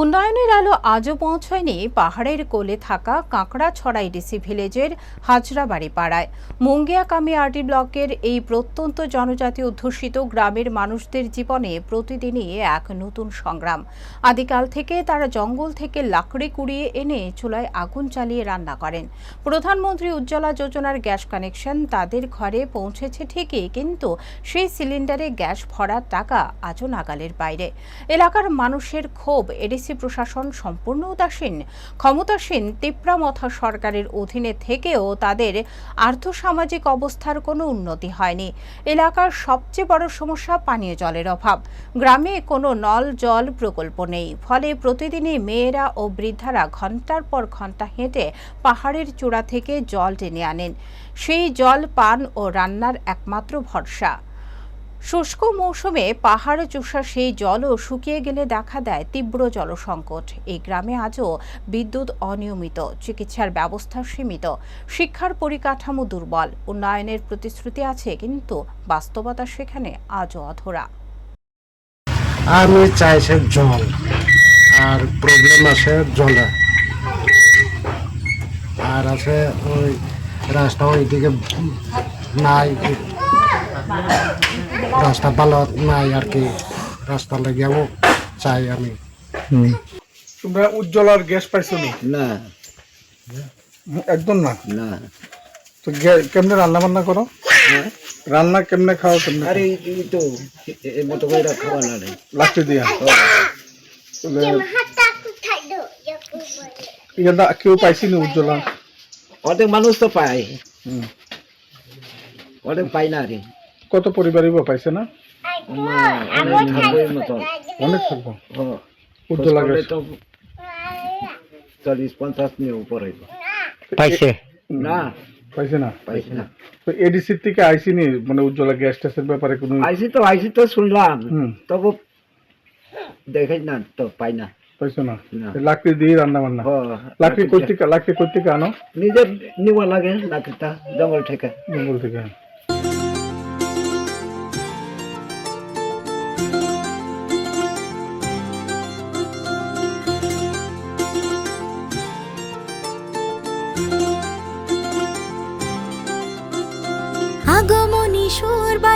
উন্নয়নের আলো আজও পৌঁছয়নি। পাহাড়ের কোলে থাকা কাঁকড়াছড়া ডিসি ভিলেজের হাজরাবাড়ি পাড়ায় মুঙ্গিয়াকামি আরডি ব্লকের এই প্রত্যন্ত জনজাতি অধ্যুষিত গ্রামের মানুষদের জীবনে প্রতিদিনই এক নতুন সংগ্রাম। আদিকাল থেকে তারা জঙ্গল থেকে লাকড়ি কুড়িয়ে এনে চুলায় আগুন চালিয়ে রান্না করেন। প্রধানমন্ত্রী উজ্জ্বলা যোজনার গ্যাস কানেকশন তাদের ঘরে পৌঁছেছে ঠিকই, কিন্তু সেই সিলিন্ডারে গ্যাস ভরার টাকা আজও নাগালের বাইরে। এলাকার মানুষের ক্ষোভ, এডিসি প্রশাসন সম্পূর্ণ উদাসীন ক্ষমতাসীন তিপ্রামথা সরকারের অধীনে থেকেও তাদের আর্থসামাজিক অবস্থার কোনো উন্নতি হয়নি। এলাকার সবচেয়ে বড় সমস্যা পানীয় জলের অভাব। গ্রামে কোনো নল জল প্রকল্প নেই। ফলে প্রতিদিনই মেয়েরা ও বৃদ্ধারা ঘণ্টার পর ঘণ্টা হেঁটে পাহাড়ের চূড়া থেকে জল টেনে আনেন। সেই জল পান ও রান্নার একমাত্র ভরসা। শুষ্ক মৌসুমে পাহাড় চুষা সেই জলও শুকিয়ে গেলে দেখা দেয় তীব্র জলসংকট। এই গ্রামে আজও বিদ্যুৎ অনিয়মিত, চিকিৎসার ব্যবস্থা সীমিত, শিক্ষার পরিকাঠামো দুর্বল, উন্নয়নের প্রতিশ্রুতি আছে কিন্তু বাস্তবতা সেখানে আজও অধরা। আমি চাইছে জল, আর প্রবলেম আছে জলে। আর আছে ওই রাস্তা ওইদিকে নাই। রাস্তা ভালো নাই আর কি। রাস্তা লেগেও চাই আমি। তোমরা উজ্জ্বলার গ্যাস পাইছো নি? না। একদম না? না। তো কেমনে রান্না বান্না করো? হ্যাঁ? রান্না কেমনে খাও কেমনে আরে এই এই তো এ- এ মতো করে খাওয়া না রে। দিয়া। তাহলে ইয়ে দা কেউ পাইছি নি উজ্জ্বলা? অনেক মানুষ তো পায়। হুম। অনেক পাই না রে। কত পরিবারই বা পাইছে না? অনেক থাকব তো চল্লিশ পঞ্চাশ নিয়ে উপর পাইছে। না। পাইছে না? পাইছি না। তো এডিসির থেকে আইসি নি মানে উজ্জ্বলা গ্যাস ট্যাসের ব্যাপারে কোনো আইসি তো আইসি তো শুনলাম। তবু দেখাই না তো পাই না। পাইছো না? না। লাকড়ি দিয়ে রান্না বান্না। লাকড়ি আনো? নিজের নিবা লাগে লাকড়িটা জঙ্গল থেকে। জঙ্গল থেকে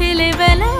সে